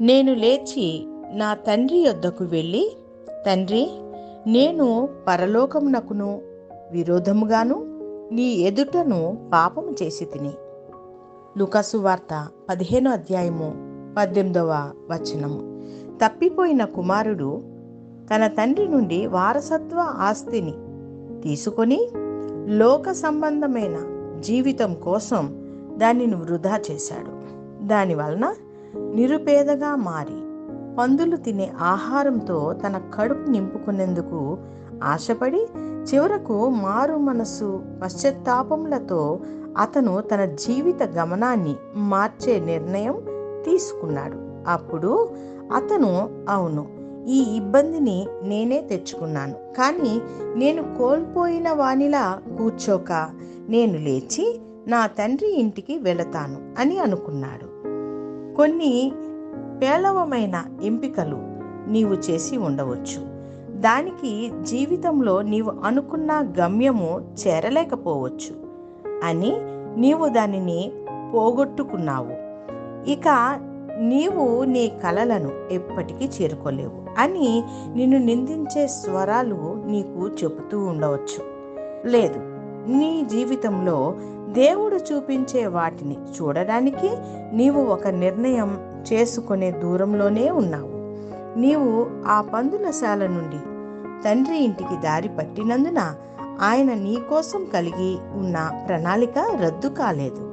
నేను లేచి నా తండ్రి యొద్దకు వెళ్ళి తండ్రి నేను పరలోకమునకును విరోధముగాను నీ ఎదుటను పాపము చేసి తిని. లుకసు వార్త పదిహేనో అధ్యాయము పద్దెనిమిదవ వచనము. తప్పిపోయిన కుమారుడు తన తండ్రి నుండి వారసత్వ ఆస్తిని తీసుకొని లోక సంబంధమైన జీవితం కోసం దానిని వృధా చేశాడు. దానివలన నిరుపేదగా మారి పందులు తినే ఆహారంతో తన కడుపు నింపుకునేందుకు ఆశపడి చివరకు మారు మనసు పశ్చాత్తాపములతో అతను తన జీవిత గమనాన్ని మార్చే నిర్ణయం తీసుకున్నాడు. అప్పుడు అతను అవును ఈ ఇబ్బందిని నేనే తెచ్చుకున్నాను. కానీ నేను కోల్పోయిన వానిలా కూర్చోక నేను లేచి నా తండ్రి ఇంటికి వెళతాను అని అనుకున్నాడు. కొన్ని పేలవమైన ఎంపికలు నీవు చేసి ఉండవచ్చు. దానికి జీవితంలో నీవు అనుకున్న గమ్యము చేరలేకపోవచ్చు అని నీవు దానిని పోగొట్టుకున్నావు. ఇక నీవు నీ కలలను ఎప్పటికీ చేరుకోలేవు అని నిన్ను నిందించే స్వరాలు నీకు చెబుతూ ఉండవచ్చు. లేదు నీ జీవితంలో దేవుడు చూపించే వాటిని చూడడానికి నీవు ఒక నిర్ణయం చేసుకునే దూరంలోనే ఉన్నావు. నీవు ఆ పందులశాల నుండి తండ్రి ఇంటికి దారి పట్టినందున ఆయన నీకోసం కలిగి ఉన్న ప్రణాళిక రద్దు కాలేదు.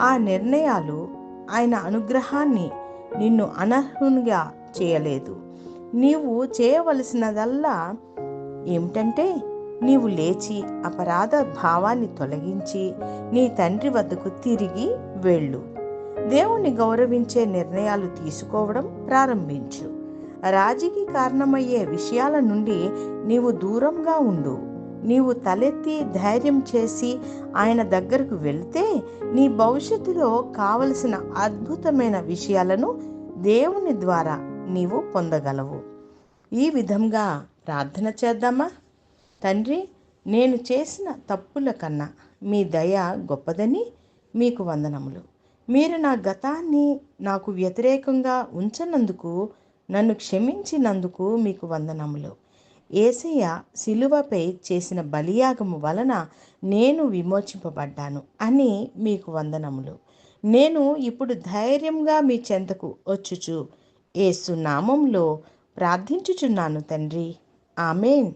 ఆ నిర్ణయాలు ఆయన అనుగ్రహాన్ని నిన్ను అనర్హునిగా చేయలేదు. నీవు చేయవలసినదల్లా ఏమిటంటే నీవు లేచి అపరాధ భావాన్ని తొలగించి నీ తండ్రి వద్దకు తిరిగి వెళ్ళు. దేవుణ్ణి గౌరవించే నిర్ణయాలు తీసుకోవడం ప్రారంభించు. రాజీకి కారణమయ్యే విషయాల నుండి నీవు దూరంగా ఉండు. నీవు తలెత్తి ధైర్యం చేసి ఆయన దగ్గరకు వెళ్తే నీ భవిష్యత్తులో కావలసిన అద్భుతమైన విషయాలను దేవుని ద్వారా నీవు పొందగలవు. ఈ విధంగా ప్రార్థన చేద్దామా? తండ్రి నేను చేసిన తప్పుల కన్నా మీ దయ గొప్పదని మీకు వందనములు. మీరు నా గతాన్ని నాకు వ్యతిరేకంగా ఉంచనందుకు నన్ను క్షమించినందుకు మీకు వందనములు. ఏసయ్య శిలువపై చేసిన బలియాగము వలన నేను విమోచింపబడ్డాను అని మీకు వందనములు. నేను ఇప్పుడు ధైర్యంగా మీ చెంతకు వచ్చుచు. ఏసు నామంలో ప్రార్థించుచున్నాను తండ్రి. ఆమెన్.